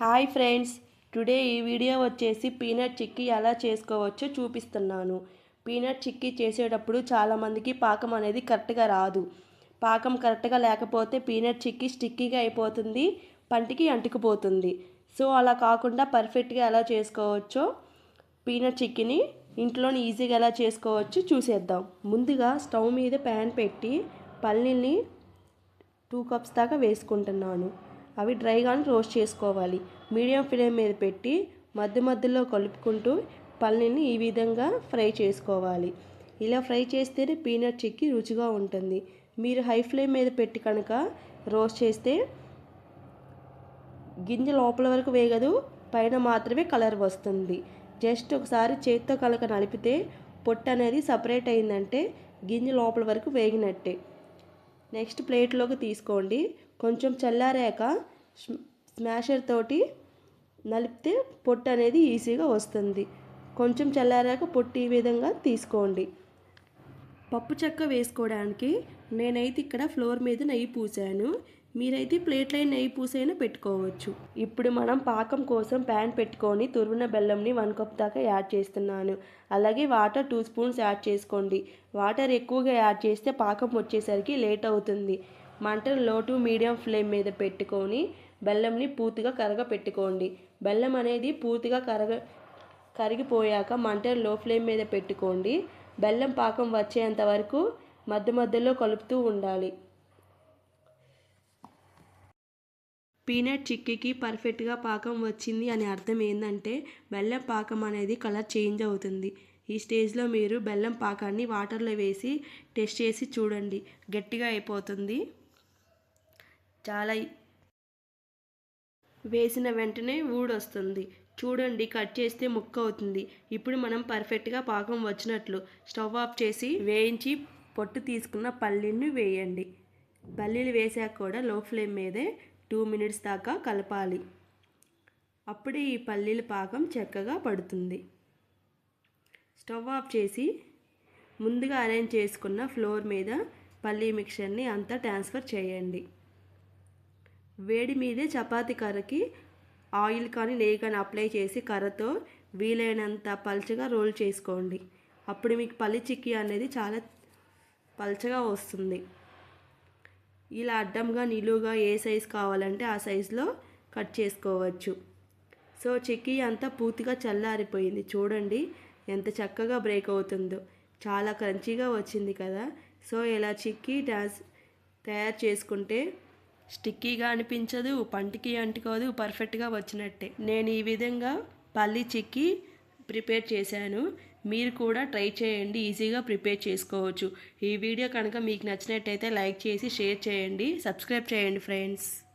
Hi friends today ఈ video వచ్చేసి peanut chikki ఎలా చేసుకోవచ్చో చూపిస్తున్నాను. పీనట్ చిక్కీ చేసేటప్పుడు చాలామందికి పాకం అనేది కరెక్ట్గా రాదు. పాకం కరెక్ట్గా లేకపోతే పీనట్ చిక్కీ స్టిక్కీగా అయిపోతుంది పంటికి అంటుకుపోతుంది. సో అలా కాకుండా పర్ఫెక్ట్గా ఎలా చేసుకోవచ్చో పీనట్ చిక్కీని ఇంట్లోని ఈజీగా ఎలా చేసుకోవచ్చో చూసేద్దాం. ముందుగా స్టవ్ మీద ప్యాన్ పెట్టి పల్లీల్ని టూ కప్స్ దాకా వేసుకుంటున్నాను. అవి డ్రైగానే రోస్ట్ చేసుకోవాలి. మీడియం ఫ్లేమ్ మీద పెట్టి మధ్య మధ్యలో కలుపుకుంటూ పల్లీని ఈ విధంగా ఫ్రై చేసుకోవాలి. ఇలా ఫ్రై చేస్తేనే పీనట్ చిక్కీ రుచిగా ఉంటుంది. మీరు హై ఫ్లేమ్ మీద పెట్టి కనుక రోస్ట్ చేస్తే గింజ లోపల వరకు వేగదు పైన మాత్రమే కలర్ వస్తుంది. జస్ట్ ఒకసారి చేతితో కనుక నలిపితే పొట్టు అనేది సపరేట్ అయిందంటే గింజ లోపల వరకు వేగినట్టే. నెక్స్ట్ ప్లేట్లోకి తీసుకోండి. కొంచెం చల్లారాక స్మాషర్ తోటి నలిపితే పొట్టు అనేది ఈజీగా వస్తుంది. కొంచెం చల్లారాక పొట్టు ఈ విధంగా తీసుకోండి. పప్పు చెక్క వేసుకోవడానికి నేనైతే ఇక్కడ ఫ్లోర్ మీద నెయ్యి పూసాను. మీరైతే ప్లేట్లో నెయ్యి పూసైనా పెట్టుకోవచ్చు. ఇప్పుడు మనం పాకం కోసం ప్యాన్ పెట్టుకొని తురిమిన బెల్లంని వన్ కప్ దాకా యాడ్ చేస్తున్నాను. అలాగే వాటర్ టూ స్పూన్స్ యాడ్ చేసుకోండి. వాటర్ ఎక్కువగా యాడ్ చేస్తే పాకం వచ్చేసరికి లేట్ అవుతుంది. మంటను లో టు మీడియం ఫ్లేమ్ మీద పెట్టుకొని బెల్లంని పూర్తిగా కరగ పెట్టుకోండి బెల్లం అనేది పూర్తిగా కరగ కరిగిపోయాక మంటను లో ఫ్లేమ్ మీద పెట్టుకోండి. బెల్లం పాకం వచ్చేంత వరకు మధ్య మధ్యలో కలుపుతూ ఉండాలి. పీనట్ చిక్కీకి పర్ఫెక్ట్గా పాకం వచ్చింది అని అర్థం ఏంటంటే బెల్లం పాకం అనేది కలర్ చేంజ్ అవుతుంది. ఈ స్టేజ్లో మీరు బెల్లం పాకాన్ని వాటర్లో వేసి టెస్ట్ చేసి చూడండి. గట్టిగా అయిపోతుంది. చాలా వేసిన వెంటనే ఊడొస్తుంది. చూడండి కట్ చేస్తే ముక్క అవుతుంది. ఇప్పుడు మనం పర్ఫెక్ట్గా పాకం వచ్చినట్లు స్టవ్ ఆఫ్ చేసి వేయించి పొట్టు తీసుకున్న పల్లీని వేయండి. పల్లీలు వేసాక కూడా లో ఫ్లేమ్ మీదే టూ మినిట్స్ దాకా కలపాలి. అప్పుడే ఈ పల్లీల పాకం చక్కగా పడుతుంది. స్టవ్ ఆఫ్ చేసి ముందుగా అరేంజ్ చేసుకున్న ఫ్లోర్ మీద పల్లీ మిక్చర్ని అంతా ట్రాన్స్ఫర్ చేయండి. వేడి మీదే చపాతి కర్రకి ఆయిల్ కానీ నెయ్యి కానీ అప్లై చేసి కర్రతో వీలైనంత పల్చగా రోల్ చేసుకోండి. అప్పుడు మీకు పల్లి చిక్కీ అనేది చాలా పల్చగా వస్తుంది. ఇలా అడ్డంగా నిలువుగా ఏ సైజ్ కావాలంటే ఆ సైజులో కట్ చేసుకోవచ్చు. సో చిక్కీ అంతా పూర్తిగా చల్లారిపోయింది. చూడండి ఎంత చక్కగా బ్రేక్ అవుతుందో. చాలా క్రంచీగా వచ్చింది కదా. సో ఇలా చిక్కీ డాన్స్ తయారు చేసుకుంటే స్టిక్కీగా అనిపించదు పంటికి అంటుకోదు పర్ఫెక్ట్గా వచ్చినట్టే. నేను ఈ విధంగా పల్లి చిక్కీ ప్రిపేర్ చేశాను. మీరు కూడా ట్రై చేయండి. ఈజీగా ప్రిపేర్ చేసుకోవచ్చు. ఈ వీడియో కనుక మీకు నచ్చినట్టయితే లైక్ చేసి షేర్ చేయండి. సబ్స్క్రైబ్ చేయండి ఫ్రెండ్స్.